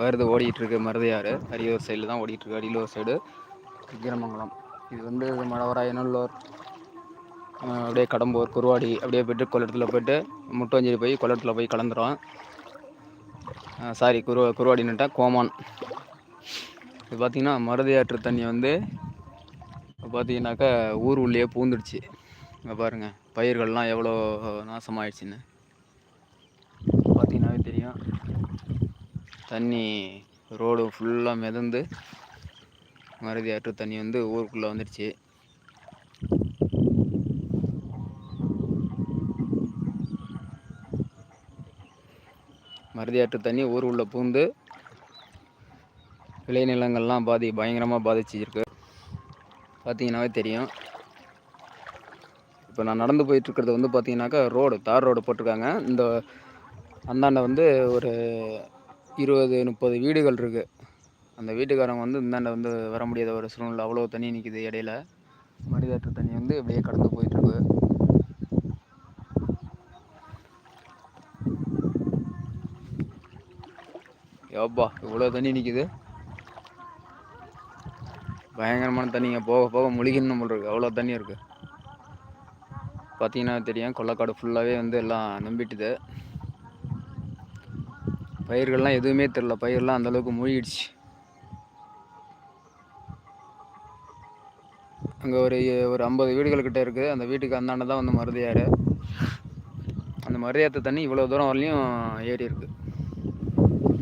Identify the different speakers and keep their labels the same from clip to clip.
Speaker 1: வருது ஓடிட்டுருக்கு மருதையாறு அரியலூர் சைடில் தான் ஓடிட்டுருக்கு அரியலூர் சைடு விக்கிரமங்கலம். இது வந்து மழவராயநல்லூர் அப்படியே கடம்பூர் குருவாடி அப்படியே போய்ட்டு கொள்ளத்தில் போய்ட்டு முட்டஞ்சேரி போய் கொள்ளத்தில் போய் கலந்துரும் சாரி குரு குருவாடின்னுட்டால் கோமான். இது பார்த்திங்கன்னா மருதையாற்று தண்ணி வந்து பார்த்தீங்கன்னாக்கா ஊர் உள்ளே பூந்துடுச்சு. இங்கே பாருங்கள் பயிர்கள்லாம் எவ்வளோ நாசமாயிடுச்சின்னு பார்த்தீங்கன்னாவே தெரியும் தண்ணி ரோடு ஃபுல்லாக மிதந்து மருதி ஆற்று தண்ணி வந்து ஊருக்குள்ளே வந்துடுச்சு மருதி ஆற்று தண்ணி ஊர் உள்ள பூந்து விளைநிலங்கள்லாம் பாதி பயங்கரமாக பாதிச்சிருக்கு. பார்த்தீங்கன்னாவே தெரியும். இப்போ நான் நடந்து போயிட்டுருக்கிறது வந்து பார்த்தீங்கன்னாக்கா ரோடு தார் ரோடு போட்டிருக்காங்க. இந்த அந்தாண்டை வந்து ஒரு இருபது முப்பது வீடுகள் இருக்குது அந்த வீட்டுக்காரங்க வந்து இந்தாண்ட வந்து வர முடியாத ஒரு சூழ்நிலை. அவ்வளோ தண்ணி நிற்கிது இடையில. மடிதாற்று தண்ணி வந்து இப்படியே கடந்து போயிட்டுருக்கு. யோப்பா இவ்வளோ தண்ணி நிற்கிது பயங்கரமான தண்ணிங்க. போக போக முழுகின்னு இருக்கு. அவ்வளோ தண்ணி இருக்குது பார்த்தீங்கன்னா தெரியும். கொள்ளக்காடு ஃபுல்லாகவே வந்து எல்லாம் நம்பிட்டுது. பயிர்கள்லாம் எதுவுமே தெரில பயிரெலாம் அந்தளவுக்கு மூழ்கிடுச்சு. அங்கே ஒரு ஒரு ஐம்பது வீடுகள்கிட்ட இருக்குது. அந்த வீட்டுக்கு அந்தாண்ட தான் வந்து மருதையாறு அந்த மருதையாற்று தண்ணி இவ்வளோ தூரம் வரலையும் ஏறி இருக்குது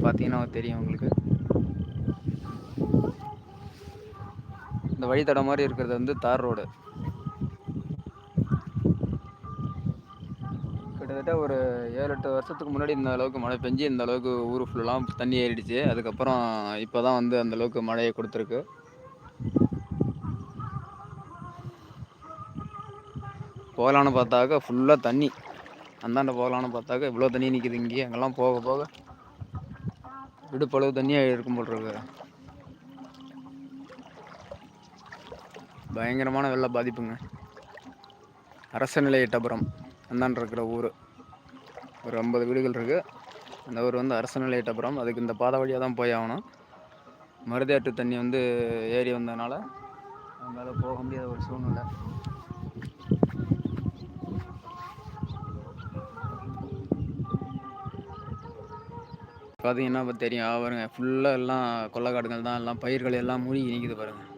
Speaker 1: பார்த்தீங்கன்னா தெரியும் உங்களுக்கு. இந்த வழித்தடம் மாதிரி இருக்கிறது வந்து தார் ரோடு. கிட்டத்தட்ட ஒரு ஏழு எட்டு வருஷத்துக்கு முன்னாடி இந்த அளவுக்கு மழை பெஞ்சு இந்த அளவுக்கு ஊர் ஃபுல்லாம் தண்ணி ஏறிடுச்சு. அதுக்கப்புறம் இப்போ தான் வந்து அந்த அளவுக்கு மழையை கொடுத்துருக்கு. போகலான்னு பார்த்தாக்க ஃபுல்லாக தண்ணி. அந்தாண்ட போகலான்னு பார்த்தாக்க இவ்வளோ தண்ணி நிற்கிது இங்கே அங்கெல்லாம் போக போக விடுப்பளவு தண்ணியாக இருக்கும் போல் இருக்கு. பயங்கரமான வெள்ள பாதிப்புங்க. அரச நிலை எட்டபுரம் அந்தாண்டு இருக்கிற ஊர். ஒரு ஐம்பது வீடுகள் இருக்குது அந்த ஊர் வந்து அரச நிலையிட்டப்புறம் அதுக்கு இந்த பாதை வழியாக தான் போய் ஆகணும். மருதாட்டு தண்ணி வந்து ஏறி வந்ததுனால அவங்களால போக முடியாத ஒரு சூழ்நிலை. பார்த்தீங்கன்னா இப்போ தெரியும் பாருங்கள் ஃபுல்லாக எல்லாம் கொள்ளக்காடுகள் தான் எல்லாம் பயிர்கள் எல்லாம் மூழ்கி நிற்கிது பாருங்கள்